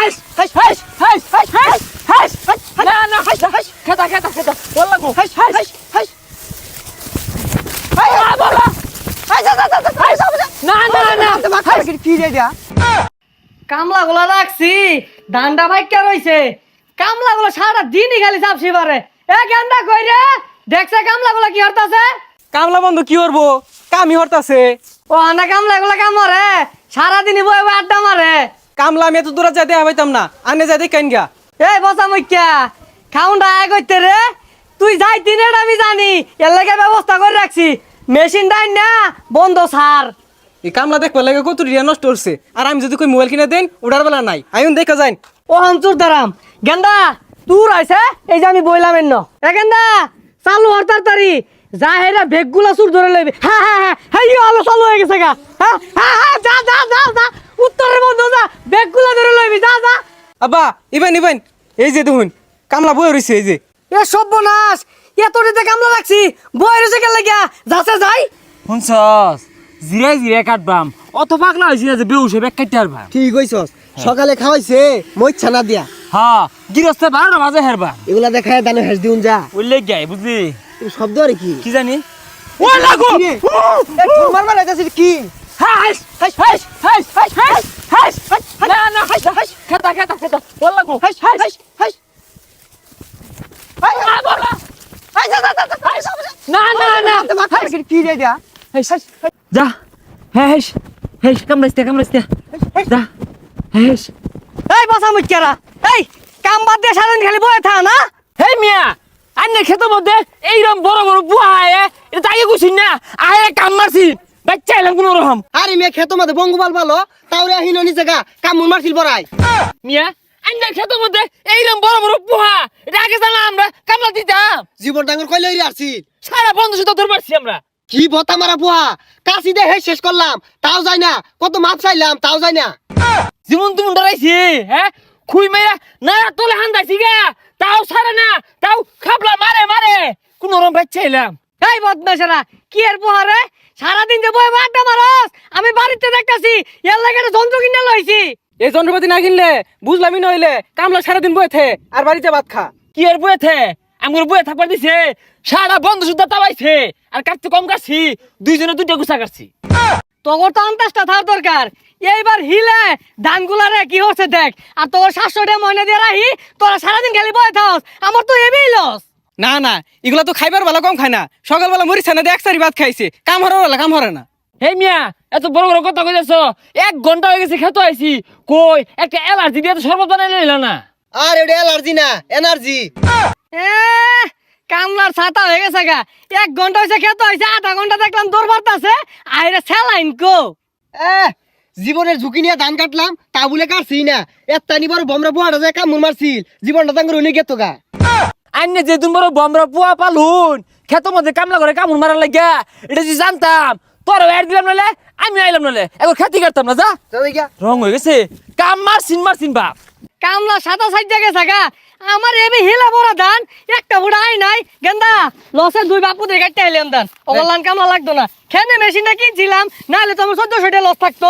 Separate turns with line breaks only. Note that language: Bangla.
হাস হাস হাস হাস হাস হাস হাস না না হাস হাস খেতা খেতা খেতা বললা গো হাস হাস হাস হাস হাই আ বললা হাস হাস হাস হাস না না না তোমার খাবে
কি রে দিয়া
কামলা গুলা রাখছি দান্ডা ভাই কে রইছে কামলা গুলো সারা দিনই খালি চাপছি পারে এ গেন্দা কই রে দেখছে কামলা গুলা কি হরতাছে
কামলা বন্ধু কি করব কামি হরতাছে
ও আনা কামলা গুলা কাম মারে সারাদিনই বই বয়ে আড্ডা মারে
কামলা আমি এত দূরে যাইতে পাইতাম না। আনে যাইতে কেন গা
এই বসা মুখ্যা খাউন্ডা আয় করতে রে। তুই যাই তিনের আমি জানি। এর লাগে ব্যবস্থা করে রাখছি। মেশিন ডাইন না বন্ধ সার।
এই কামলা দেখবার লাগে কত রিয়া নষ্ট করছে আর আমি যদি কই মোবাইল কিনে দেন ওটার বেলা নাই। আইন দেখা যাই
ও হামচুর দারাম। গেন্দা তুর আইছে? এই যে আমি বইলাম এন্ন। এ গেন্দা চালু হর তাড়াতাড়ি। যা হেরা বেগগুলা সুর ধরে লইবি। হ্যাঁ হ্যাঁ হ্যাঁ হ্যাঁ ইয়ে হলো চালু হয়ে গেছে গা। হ্যাঁ হ্যাঁ হ্যাঁ যা যা। ব্যাগগুলা ধরে লইবি যা
আব্বা ইবেন ইবেন এই যে দেখুন কামলা বই রইছে এই যে
এ সর্বনাশ এতটিতে কামলা রাখছি বই রইছে কেন লাগিয়া যাচ্ছে যাই
শুনছস জিরাই জিরাই কাটবাম অত পাগলা হয়েছি না যে বেউসে ব্যাগ কাটতে পারবা
ঠিক হইছস সকালে খাওয়াইছে মই ছানা দিয়া
হ্যাঁ গিরস্তে বারো বাজে হেরবা
এগুলা দেখায় দানো হেস দিউন যা
উল্লেখ গায় বুঝলি
শব্দ আর কি
কি জানি ও লাগো
কি
হাস হাস হাস হাস হাস হাস হাস না না হাস হাস খেতা খেতা খেতা বল লাগো হাস হাস হাস হাস না না না
কি রে
হাস যা হাস হাস কামড়াইতে কামড়াইতে যা হাস
এই বসা মুখ্যারা এই কাম বাদ দিয়ে সারাদিন খালি বয়ে থা না
হে মিয়া আন্নে খেত মধ্যে এইরকম বড় বড় বুয়া আয় এটা তাই গুছিন না আয় কাম মারছি বাচ্চা এলাম কোন রকম।
আরে মেয়ে খেতো মাঝে বঙ্গবাল ভালো। তাওরে আহিন নিচে গা কামুন মারছিল বড়াই
মিয়া খেত মধ্যে এইরকম বড় বড় বুয়া এটা আগে জানা আমরা কামলা দিতাম।
জীবন ডাঙ্গর কইলে হইরে আসছি
সারা বন্ধু দূর পারছি আমরা।
কি বতা মারা বুয়া কাশি দে শেষ করলাম তাও যাই না। কত মাপ চাইলাম তাও যাই না।
জীবন তুমি ডরাইছি হ্যাঁ? খুই মেয়া না তোলে হান্দাইছি গা। তাও সারে না তাও খাবলা মারে মারে। কোন রকম বাচ্চা এলাম।
এই বদমাশেরা কি এর পোহারে সারাদিন যে বয়ে বয়ে আড্ডা মারস আমি বাড়িতে দেখতাছি এর লাগে একটা যন্ত্র কিনে লইছি।
এই যন্ত্রপাতি না কিনলে বুঝলামই নইলে কামলা সারাদিন বই থে আর বাড়িতে ভাত খা।
কি আর বয়েছে আমার বয়ে থাকবার দিছে সারা বন্ধ সুদ্ধা তাবাইছে আর কাটতে কম কাটছি দুইজনে দুইটা গুছা কাটছি।
তোর তো আন্তাজটা থার দরকার। এইবার হিলে ধানগুলারে কি হচ্ছে দেখ? আর তোর টাকা ময়না দিয়ে রাহি তোরা সারাদিন খালি বয়ে থাস আমার তো এবি লস
না না এগুলা তো খাইবার বেলা কম খায় না। সকালবেলা মরিচ না এক সারি ভাত খাইছে। কাম হরে বেলা কাম হরে না।
হে মিয়া এত বড় বড় কথা কইতেছ এক ঘণ্টা হয়ে গেছে খেতে আইছি। কই একটা অ্যালার্জি দিয়ে তো শরবত বানাই লইলা না।
আর এটা এলার্জি না এনার্জি।
এ কামলার ছাতা হয়ে গেছে গা। এক ঘণ্টা হয়েছে খেতে হয়েছে আধা ঘণ্টা দেখলাম দৌড় মারতাছে। আইরে স্যালাইন কো।
এ জীবনের ঝুঁকি নিয়ে ধান কাটলাম তা বলে কাটছি না। এত্তানি বড় বমরা বুয়াটা যায় কামুন মারছিল জীবনটা তাঙ্গর উনি গেতো গা।
আইনে যে তুমি বড় বমরা পুয়া পালুন খেত মধ্যে কামলা করে কামড় মারার লাগিয়া এটা যদি জানতাম তোর এড দিলাম নালে আমি আইলাম নালে একবার খেতে কাটতাম না যা। রং হয়ে গেছে। কাম মারছিন মারছিন বাপ।
কামলা সাদা সাইজা গেছে গা। আমার এবি হিলা বড় ধান একটা বুড়া আই নাই। গেন্দা লসে দুই বাপু দিয়ে কাটতে আইলাম ধান ওগুলান কামলা লাগতো না। খেনে মেশিনটা কিনছিলাম নাহলে তো আমার চোদ্দশো টাকা লস থাকতো।